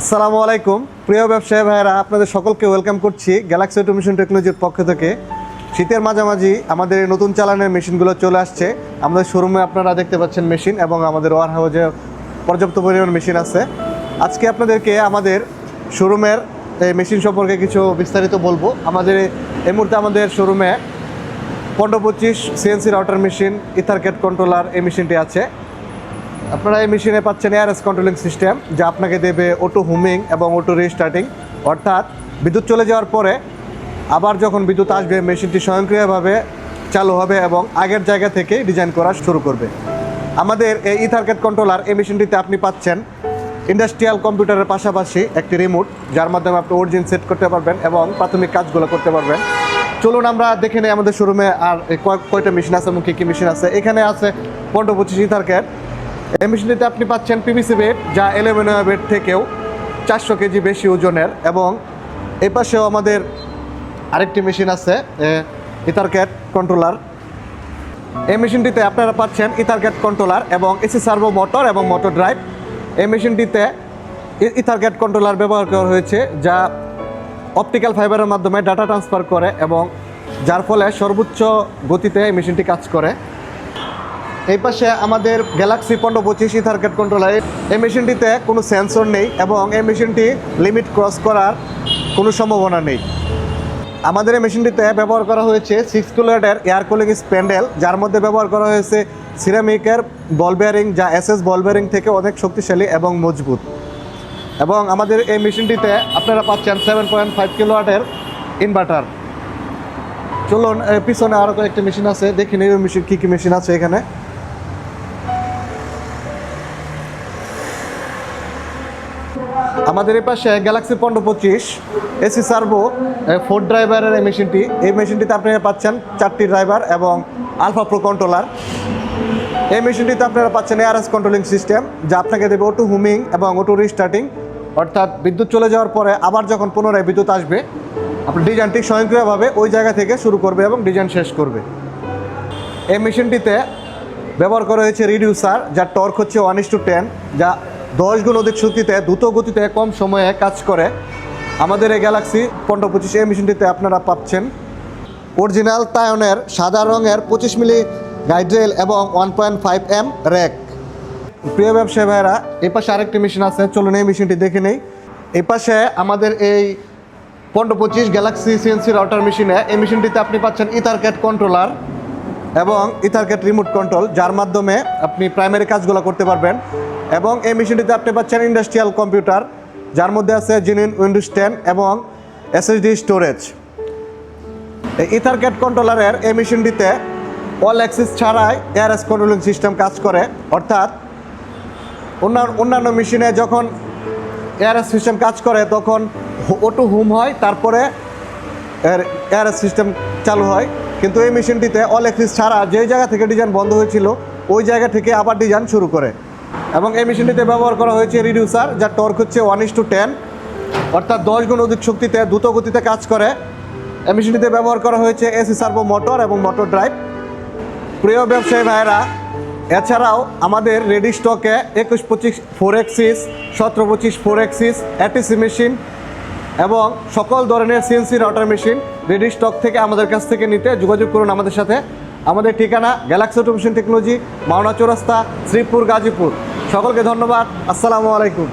আসসালামু আলাইকুম। প্রিয় ব্যবসায়ী ভাইয়েরা, আপনাদের সকলকে ওয়েলকাম করছি গ্যালাক্সি অটোমেশন টেকনোলজির পক্ষ থেকে। শীতের মাঝামাঝি আমাদের নতুন চালানের মেশিনগুলো চলে আসছে। আমাদের শোরুমে আপনারা দেখতে পাচ্ছেন মেশিন এবং আমাদের ওয়ার হাউজে পর্যাপ্ত পরিমাণ মেশিন আছে। আজকে আপনাদেরকে আমাদের শোরুমের এই মেশিন সম্পর্কে কিছু বিস্তারিত বলব। আমাদের এই মুহূর্তে আমাদের শোরুমে পনেরো পঁচিশ CNC router machine EtherCAT controller এই মেশিনটি আছে। আপনারা এই মেশিনে পাচ্ছেন এআরএস কন্ট্রোলিং সিস্টেম যা আপনাকে দেবে অটো হুমিং এবং অটো রিস্টার্টিং অর্থাৎ বিদ্যুৎ চলে যাওয়ার পরে আবার যখন বিদ্যুৎ আসবে, মেশিনটি স্বয়ংক্রিয়ভাবে চালু হবে এবং আগের জায়গা থেকে ডিজাইন করা শুরু করবে। আমাদের এই ইথারকেট কন্ট্রোলার এই মেশিনটিতে আপনি পাচ্ছেন ইন্ডাস্ট্রিয়াল কম্পিউটারের পাশাপাশি একটি রিমোট যার মাধ্যমে আপনি অরিজিন সেট করতে পারবেন এবং প্রাথমিক কাজগুলো করতে পারবেন। চলুন আমরা দেখে নিই আমাদের শোরুমে আর কয়- কয়টা মেশিন আছে এবং কী কী মেশিন আছে। এখানে আছে পনেরো পঁচিশ ইথারকেট এই মেশিনটিতে আপনি পাচ্ছেন পিভিসি বেড যা অ্যালুমিনিয়াম বেড থেকেও চারশো কেজি বেশি ওজনের। এবং এই পাশেও আমাদের আরেকটি মেশিন আছে ইথারক্যাট কন্ট্রোলার এই মেশিনটিতে আপনারা পাচ্ছেন ইথারক্যাট কন্ট্রোলার এবং এসি সার্ভো মোটর এবং মোটর ড্রাইভ। এই মেশিনটিতে ইথারক্যাট কন্ট্রোলার ব্যবহার করা হয়েছে, যা অপটিক্যাল ফাইবারের মাধ্যমে ডাটা ট্রান্সফার করে এবং যার ফলে সর্বোচ্চ গতিতে এই মেশিনটি কাজ করে। এই পাশে আমাদের গ্যালাক্সি পনেরো পঁচিশ ইথারকেট কন্ট্রোলার এই মেশিনটিতে কোনো সেন্সর নেই এবং এই মেশিনটি লিমিট ক্রস করার কোনো সম্ভাবনা নেই। আমাদের এই মেশিনটিতে ব্যবহার করা হয়েছে সিক্স কিলোয়াটের এয়ার কুলিং স্প্যান্ডেল যার মধ্যে ব্যবহার করা হয়েছে সিরামিকের বল বেয়ারিং যা এসএস বল বেয়ারিং থেকে অনেক শক্তিশালী এবং মজবুত। এবং আমাদের এই মেশিনটিতে আপনারা পাচ্ছেন সেভেন পয়েন্ট ফাইভ কিলোয়াটের ইনভার্টার চলুন পিছনে আরও কয়েকটি মেশিন আছে, দেখি নিই মেশিন কী কী মেশিন আছে এখানে। আমাদের এই পাশে গ্যালাক্সি পনেরো পঁচিশ, এসি সার্ভো ফোর ড্রাইভারের এই মেশিনটি। এই মেশিনটিতে আপনারা পাচ্ছেন চারটি ড্রাইভার এবং আলফা প্রো কন্ট্রোলার এই মেশিনটিতে আপনারা পাচ্ছেন এআরএস কন্ট্রোলিং সিস্টেম যা আপনাকে দেবে অটো হুমিং এবং অটো রিস্টার্টিং অর্থাৎ বিদ্যুৎ চলে যাওয়ার পরে আবার যখন পুনরায় বিদ্যুৎ আসবে আপনার ডিজাইনটি স্বয়ংক্রিয়ভাবে ওই জায়গা থেকে শুরু করবে এবং ডিজাইন শেষ করবে। এই মেশিনটিতে ব্যবহার করা হয়েছে রিডিউসার যার টর্ক হচ্ছে ওয়ান ইস টু টেন যা দশ গুণ অধিক শক্তিতে, দ্রুত গতিতে, কম সময়ে কাজ করে। আমাদের এই গ্যালাক্সি পনেরো পঁচিশ এই মেশিনটিতে আপনারা পাচ্ছেন অরিজিনাল তায়নের সাদা রঙের পঁচিশ মিলি গাইড্রেল এবং one point five M rack প্রিয় ব্যবসায়ী ভাইরা এই পাশে আরেকটি মেশিন আছে, চলুন এই মেশিনটি দেখে নেই। এই পাশে আমাদের এই পনেরো পঁচিশ গ্যালাক্সি সিএনসি রাউটার মেশিনে এই মেশিনটিতে আপনি পাচ্ছেন ইথারক্যাট কন্ট্রোলার এবং ইথারক্যাট রিমোট কন্ট্রোল যার মাধ্যমে আপনি প্রাইমারি কাজগুলো করতে পারবেন। এবং এই মেশিনটিতে আপনি পাচ্ছেন ইন্ডাস্ট্রিয়াল কম্পিউটার যার মধ্যে আছে জিনিন উইন্ডোজ টেন এবং এসএসডি স্টোরেজ এই ইথারক্যাট কন্ট্রোলারের এই মেশিনটিতে অল অ্যাক্সিস ছাড়াই এআরএস কন্ট্রোলিং সিস্টেম কাজ করে, অর্থাৎ অন্যান্য অন্যান্য মেশিনে যখন এআরএস সিস্টেম কাজ করে, তখন অটো হুম হয়, তারপরে এর এআরএস সিস্টেম চালু হয়। কিন্তু এই মেশিনটিতে অল অ্যাক্সিস ছাড়া যেই জায়গা থেকে ডিজাইন বন্ধ হয়েছিল, ওই জায়গা থেকে আবার ডিজাইন শুরু করে। এবং এই মেশিনটিতে ব্যবহার করা হয়েছে রিডিউসার যার টর্ক হচ্ছে ওয়ান ইস টু টেন অর্থাৎ দশ গুণ অধিক শক্তিতে দ্রুত গতিতে কাজ করে। এই মেশিনটিতে ব্যবহার করা হয়েছে এসি সার্ভো মোটর এবং মোটর ড্রাইভ প্রিয় ব্যবসায়ী ভাইয়েরা, এছাড়াও আমাদের রেডি স্টকে একুশ পঁচিশ ফোর এক্সিস সতেরো পঁচিশ ফোর এক্সিস অ্যাটিসি মেশিন এবং সকল ধরনের CNC router machine ready stock থেকে আমাদের কাছ থেকে নিতে যোগাযোগ করুন আমাদের সাথে। আমাদের ঠিকানা Galaxy Automation Technology Mawna Chowrasta Sreepur Gazipur. সকলকে ধন্যবাদ। আসসালামু আলাইকুম।